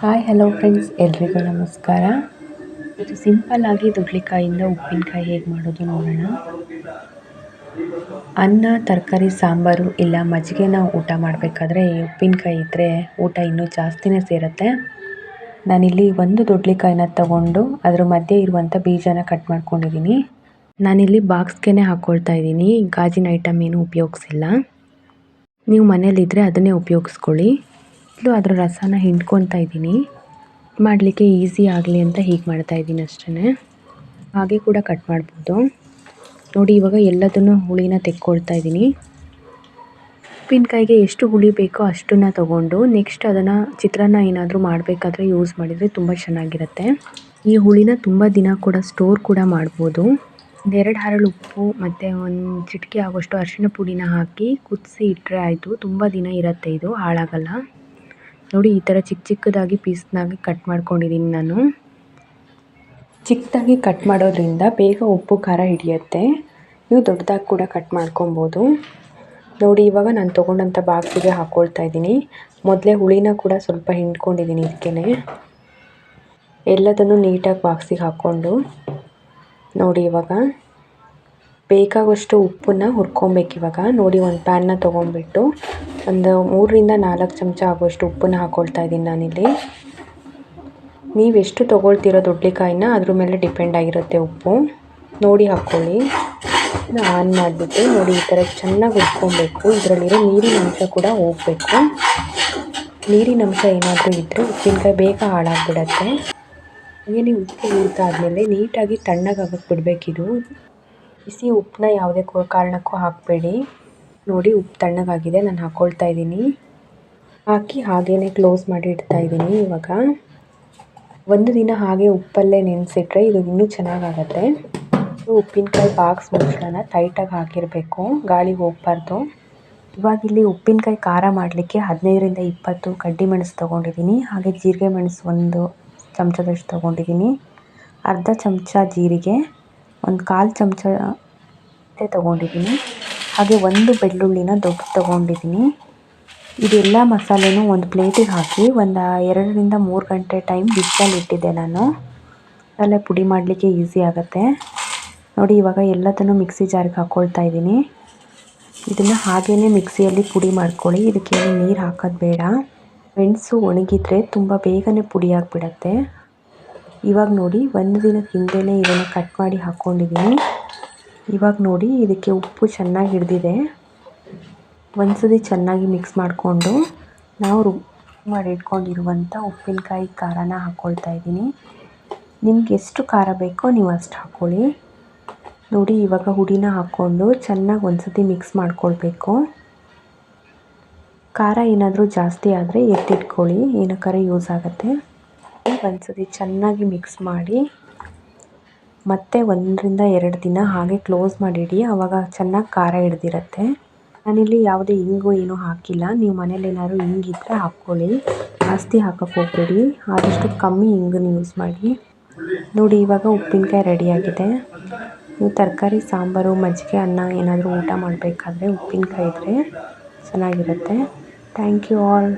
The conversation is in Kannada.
ಹಾಯ್ ಹಲೋ ಫ್ರೆಂಡ್ಸ್ ಎಲ್ರಿಗೂ ನಮಸ್ಕಾರ. ಇದು ಸಿಂಪಲ್ ಆಗಿ ದುಡ್ಲಿಕಾಯಿಂದ ಉಪ್ಪಿನಕಾಯಿ ಹೇಗೆ ಮಾಡೋದು ನೋಡೋಣ. ಅನ್ನ, ತರಕಾರಿ, ಸಾಂಬಾರು ಇಲ್ಲ ಮಜ್ಜಿಗೆನ ಊಟ ಮಾಡಬೇಕಾದ್ರೆ ಉಪ್ಪಿನಕಾಯಿ ಇದ್ದರೆ ಊಟ ಇನ್ನೂ ಜಾಸ್ತಿನೇ ಸೇರುತ್ತೆ. ನಾನಿಲ್ಲಿ ಒಂದು ದೊಡ್ಲಿಕಾಯಿನ ತಗೊಂಡು ಅದ್ರ ಮಧ್ಯೆ ಇರುವಂಥ ಬೀಜನ ಕಟ್ ಮಾಡ್ಕೊಂಡಿದ್ದೀನಿ. ನಾನಿಲ್ಲಿ ಬಾಕ್ಸ್ಗೆ ಹಾಕ್ಕೊಳ್ತಾ ಇದ್ದೀನಿ. ಗಾಜಿನ ಐಟಮ್ ಏನು ಉಪಯೋಗಿಸಿಲ್ಲ. ನೀವು ಮನೇಲಿದ್ದರೆ ಅದನ್ನೇ ಉಪಯೋಗಿಸ್ಕೊಳ್ಳಿ. ಇಲ್ಲೂ ಅದರ ರಸನ ಹಿಂಡ್ಕೊತಾ ಇದ್ದೀನಿ. ಮಾಡಲಿಕ್ಕೆ ಈಸಿ ಆಗಲಿ ಅಂತ ಹೀಗೆ ಮಾಡ್ತಾ ಇದ್ದೀನಿ ಅಷ್ಟೇ ಹಾಗೆ ಕೂಡ ಕಟ್ ಮಾಡ್ಬೋದು. ನೋಡಿ, ಇವಾಗ ಎಲ್ಲದನ್ನು ಹುಳಿನ ತೆಕ್ಕೊಳ್ತಾ ಇದ್ದೀನಿ. ಉಪ್ಪಿನಕಾಯಿಗೆ ಎಷ್ಟು ಹುಳಿ ಬೇಕೋ ಅಷ್ಟನ್ನು ತಗೊಂಡು ನೆಕ್ಸ್ಟ್ ಅದನ್ನು ಚಿತ್ರಾನ್ನ ಏನಾದರೂ ಮಾಡಬೇಕಾದ್ರೆ ಯೂಸ್ ಮಾಡಿದರೆ ತುಂಬ ಚೆನ್ನಾಗಿರುತ್ತೆ. ಈ ಹುಳಿನ ತುಂಬ ದಿನ ಕೂಡ ಸ್ಟೋರ್ ಕೂಡ ಮಾಡ್ಬೋದು. ಒಂದೆರಡು ಹರಳು ಉಪ್ಪು ಮತ್ತು ಒಂದು ಚಿಟಿಕೆ ಆಗೋಷ್ಟು ಅರಿಶಿಣ ಪುಡಿನ ಹಾಕಿ ಕುದಿಸಿ ಇಟ್ಟರೆ ಆಯಿತು. ತುಂಬ ದಿನ ಇರುತ್ತೆ ಇದು, ಹಾಳಾಗಲ್ಲ. ನೋಡಿ, ಈ ಥರ ಚಿಕ್ಕ ಚಿಕ್ಕದಾಗಿ ಪೀಸ್ನಾಗಿ ಕಟ್ ಮಾಡ್ಕೊಂಡಿದ್ದೀನಿ ನಾನು. ಚಿಕ್ಕದಾಗಿ ಕಟ್ ಮಾಡೋದ್ರಿಂದ ಬೇಗ ಉಪ್ಪು, ಖಾರ ಹಿಡಿಯುತ್ತೆ. ನೀವು ದೊಡ್ಡದಾಗಿ ಕೂಡ ಕಟ್ ಮಾಡ್ಕೊಬೋದು. ನೋಡಿ, ಇವಾಗ ನಾನು ತೊಗೊಂಡಂಥ ಬಾಕ್ಸಿಗೆ ಹಾಕ್ಕೊಳ್ತಾ ಇದ್ದೀನಿ. ಮೊದಲೇ ಹುಳಿನ ಕೂಡ ಸ್ವಲ್ಪ ಹಿಂಡ್ಕೊಂಡಿದ್ದೀನಿ ಇದಕ್ಕೆ ಎಲ್ಲದನ್ನು ನೀಟಾಗಿ ಬಾಕ್ಸಿಗೆ ಹಾಕ್ಕೊಂಡು ನೋಡಿ ಇವಾಗ. ಬೇಕಾಗುವಷ್ಟು ಉಪ್ಪನ್ನು ಹುರ್ಕೊಬೇಕು ಇವಾಗ. ನೋಡಿ, ಒಂದು ಪ್ಯಾನ್ನ ತೊಗೊಂಡ್ಬಿಟ್ಟು ಒಂದು ಮೂರರಿಂದ ನಾಲ್ಕು ಚಮಚ ಆಗುವಷ್ಟು ಉಪ್ಪನ್ನು ಹಾಕ್ಕೊಳ್ತಾ ಇದ್ದೀನಿ ನಾನಿಲ್ಲಿ. ನೀವು ಎಷ್ಟು ತೊಗೊಳ್ತೀರೋ ದೊಡ್ಲಿಕಾಯಿನ ಅದ್ರ ಮೇಲೆ ಡಿಪೆಂಡ್ ಆಗಿರುತ್ತೆ ಉಪ್ಪು. ನೋಡಿ ಹಾಕ್ಕೊಳ್ಳಿ ಆನ್ ಮಾಡಿಬಿಟ್ಟು ನೋಡಿ, ಈ ಥರ ಚೆನ್ನಾಗಿ ಉಟ್ಕೊಬೇಕು ಇದರಲ್ಲಿರೋ ನೀರಿನ ಅಂಶ ಕೂಡ ಹೋಗಬೇಕು. ನೀರಿನ ಅಂಶ ಏನಾದರೂ ಇದ್ದರೆ ಉಪ್ಪಿನಕಾಯಿ ಬೇಗ ಹಾಳಾಗ್ಬಿಡತ್ತೆ. ಹಾಗೆ ನೀವು ಉಪ್ಪು ಆದಮೇಲೆ ನೀಟಾಗಿ ತಣ್ಣಗಾಗಕ್ಕೆ ಬಿಡಬೇಕಿದು. ಬಿಸಿ ಉಪ್ಪನ್ನ ಯಾವುದೇ ಕಾರಣಕ್ಕೂ ಹಾಕಬೇಡಿ. ನೋಡಿ, ಉಪ್ಪು ತಣ್ಣಗಾಗಿದೆ, ನಾನು ಹಾಕ್ಕೊಳ್ತಾ ಇದ್ದೀನಿ. ಹಾಕಿ ಹಾಗೇ ಕ್ಲೋಸ್ ಮಾಡಿ ಇಡ್ತಾ ಇದ್ದೀನಿ ಇವಾಗ. ಒಂದು ದಿನ ಹಾಗೆ ಉಪ್ಪಲ್ಲೇ ನೆನೆಸಿಟ್ರೆ ಇದು ಇನ್ನೂ ಚೆನ್ನಾಗಾಗತ್ತೆ. ಉಪ್ಪಿನಕಾಯಿ ಬಾಕ್ಸ್ ಮುಚ್ಚಳನ ಟೈಟಾಗಿ ಹಾಕಿರಬೇಕು. ಗಾಳಿ ಹೋಗಬಾರ್ದು. ಇವಾಗ ಇಲ್ಲಿ ಉಪ್ಪಿನಕಾಯಿ ಖಾರ ಮಾಡಲಿಕ್ಕೆ ಹದಿನೈದರಿಂದ ಇಪ್ಪತ್ತು ಕಡ್ಡಿ ಮೆಣಸು ತೊಗೊಂಡಿದ್ದೀನಿ. ಹಾಗೆ ಜೀರಿಗೆ ಮೆಣಸು ಒಂದು ಚಮಚದಷ್ಟು ತೊಗೊಂಡಿದ್ದೀನಿ. ಅರ್ಧ ಚಮಚ ಜೀರಿಗೆ. ಒಂದು ಕಾಲು ಚಮಚ ತಗೊಂಡಿದ್ದೀನಿ. ಹಾಗೆ ಒಂದು ಬೆಳ್ಳುಳ್ಳಿನ ದೊಡ್ಡ ತಗೊಂಡಿದ್ದೀನಿ. ಇದೆಲ್ಲ ಮಸಾಲೆನೂ ಒಂದು ಪ್ಲೇಟಿಗೆ ಹಾಕಿ ಒಂದು ಎರಡರಿಂದ ಮೂರು ಗಂಟೆ ಟೈಮ್ ಬಿಸಿಲಲ್ಲಿ ಇಟ್ಟಿದ್ದೆ ನಾನು. ಮಸಾಲೆ ಪುಡಿ ಮಾಡಲಿಕ್ಕೆ ಈಸಿ ಆಗುತ್ತೆ. ನೋಡಿ ಇವಾಗ ಎಲ್ಲದನ್ನು ಮಿಕ್ಸಿ ಜಾರಿಗೆ ಹಾಕ್ಕೊಳ್ತಾ ಇದ್ದೀನಿ. ಇದನ್ನು ಹಾಗೇ ಮಿಕ್ಸಿಯಲ್ಲಿ ಪುಡಿ ಮಾಡ್ಕೊಳ್ಳಿ. ಇದಕ್ಕೇನು ನೀರು ಹಾಕೋದು ಬೇಡ. ಮೆಣಸು ಒಣಗಿದರೆ ತುಂಬ ಬೇಗನೆ ಪುಡಿ ಆಗಿಬಿಡತ್ತೆ. ಇವಾಗ ನೋಡಿ ಒಂದು ದಿನದ ಹಿಂದೆಯೇ ಇದನ್ನು ಕಟ್ ಮಾಡಿ ಹಾಕ್ಕೊಂಡಿದ್ದೀನಿ ಇವಾಗ ನೋಡಿ ಇದಕ್ಕೆ ಉಪ್ಪು ಚೆನ್ನಾಗಿ ಹಿಡಿದಿದೆ. ಒಂದ್ಸತಿ ಚೆನ್ನಾಗಿ ಮಿಕ್ಸ್ ಮಾಡಿಕೊಂಡು ನಾವು ರು ಮಾಡಿ ಇಟ್ಕೊಂಡಿರುವಂಥ ಉಪ್ಪಿನಕಾಯಿ ಖಾರನ ಹಾಕ್ಕೊಳ್ತಾ ಇದ್ದೀನಿ. ನಿಮ್ಗೆ ಎಷ್ಟು ಖಾರ ಬೇಕೋ ನೀವು ಅಷ್ಟು ಹಾಕ್ಕೊಳ್ಳಿ ನೋಡಿ ಇವಾಗ ಹುಡಿನ ಹಾಕ್ಕೊಂಡು ಚೆನ್ನಾಗಿ ಒಂದು ಸತಿ ಮಿಕ್ಸ್ ಮಾಡ್ಕೊಳ್ಬೇಕು. ಖಾರ ಏನಾದರೂ ಜಾಸ್ತಿ ಆದರೆ ಎತ್ತಿಟ್ಕೊಳ್ಳಿ, ಏನಕ್ಕಾರೆ ಯೂಸ್ ಆಗುತ್ತೆ. ಒಂದು ಸರ್ತಿ ಚೆನ್ನಾಗಿ ಮಿಕ್ಸ್ ಮಾಡಿ ಮತ್ತೆ ಒಂದರಿಂದ ಎರಡು ದಿನ ಹಾಗೆ ಕ್ಲೋಸ್ ಮಾಡಿಡಿ. ಆವಾಗ ಚೆನ್ನಾಗಿ ಖಾರ ಹಿಡ್ದಿರತ್ತೆ. ನಾನಿಲ್ಲಿ ಯಾವುದೇ ಇಂಗು ಏನೂ ಹಾಕಿಲ್ಲ. ನೀವು ಮನೇಲಿ ಏನಾದ್ರು ಇಂಗಿದ್ರೆ ಹಾಕ್ಕೊಳ್ಳಿ. ಜಾಸ್ತಿ ಹಾಕೋಕೆ ಹೋಗ್ಬೇಡಿ. ಆದಷ್ಟು ಕಮ್ಮಿ ಇಂಗನ್ನು ಯೂಸ್ ಮಾಡಿ. ನೋಡಿ, ಇವಾಗ ಉಪ್ಪಿನಕಾಯಿ ರೆಡಿಯಾಗಿದೆ ನೀವು ತರಕಾರಿ, ಸಾಂಬಾರು, ಮಜ್ಜಿಗೆ, ಅನ್ನ ಏನಾದರೂ ಊಟ ಮಾಡಬೇಕಾದ್ರೆ ಉಪ್ಪಿನಕಾಯಿ ಇದ್ದರೆ ಚೆನ್ನಾಗಿರುತ್ತೆ. Thank you all